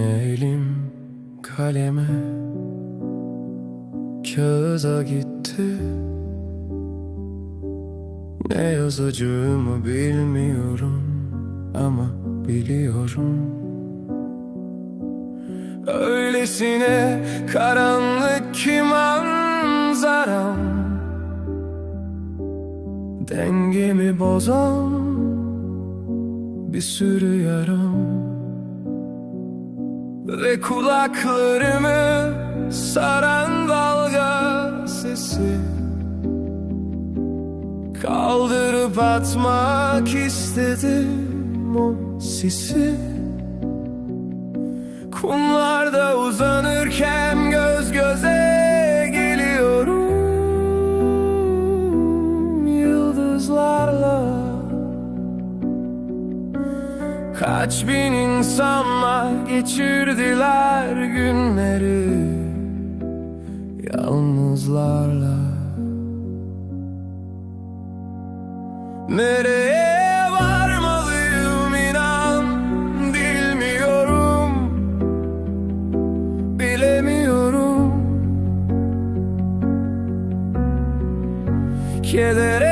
Yine elim kaleme Kağıda gitti. Ne yazacağımı bilmiyorum Ama biliyorum. Öylesine karanlık ki manzaram. Dengemi bozan bir sürü yaram Ve kulaklarımı saran dalga sesi Kaldırıp atmak istedim o sisi. Kumlarda Kaç bin insanla geçirdiler günleri Yalnızlarla. Nereye varmalıyım inan bilmiyorum Bilemiyorum. Kedere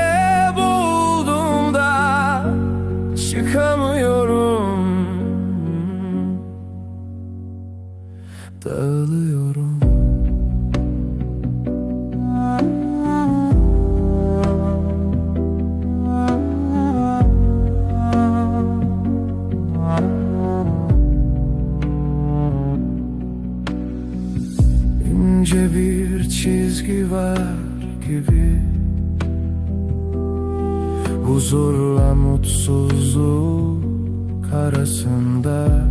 Bir çizgi var gibi. Huzurla mutsuzluk arasında.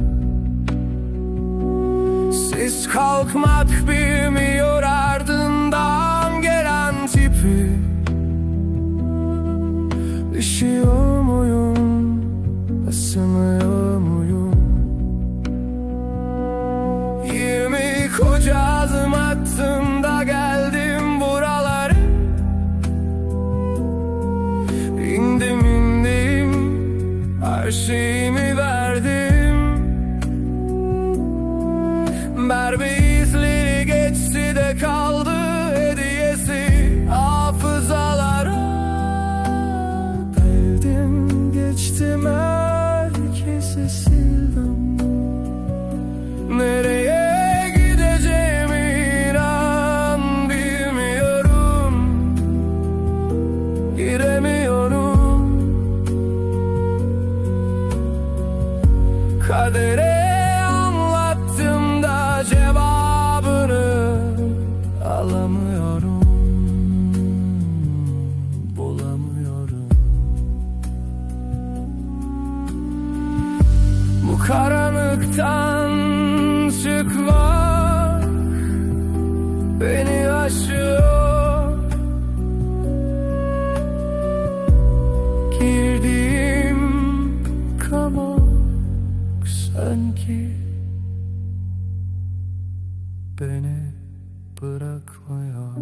Siz kalkmak bilmiyor ardından gelen tipi. Üşüyor muyum, ısınıyor Merve izleri geçti de kaldı hediyesi. Hafızalara Geldim geçtim herkese sildim. Nereye gideceğimi inan bilmiyorum. Giremiyorum. Kadere cevabını alamıyorum. Bulamıyorum. Bu karanlıktan çıkmak beni aşıyor. Girdiğim kamak sanki beni bırakmıyor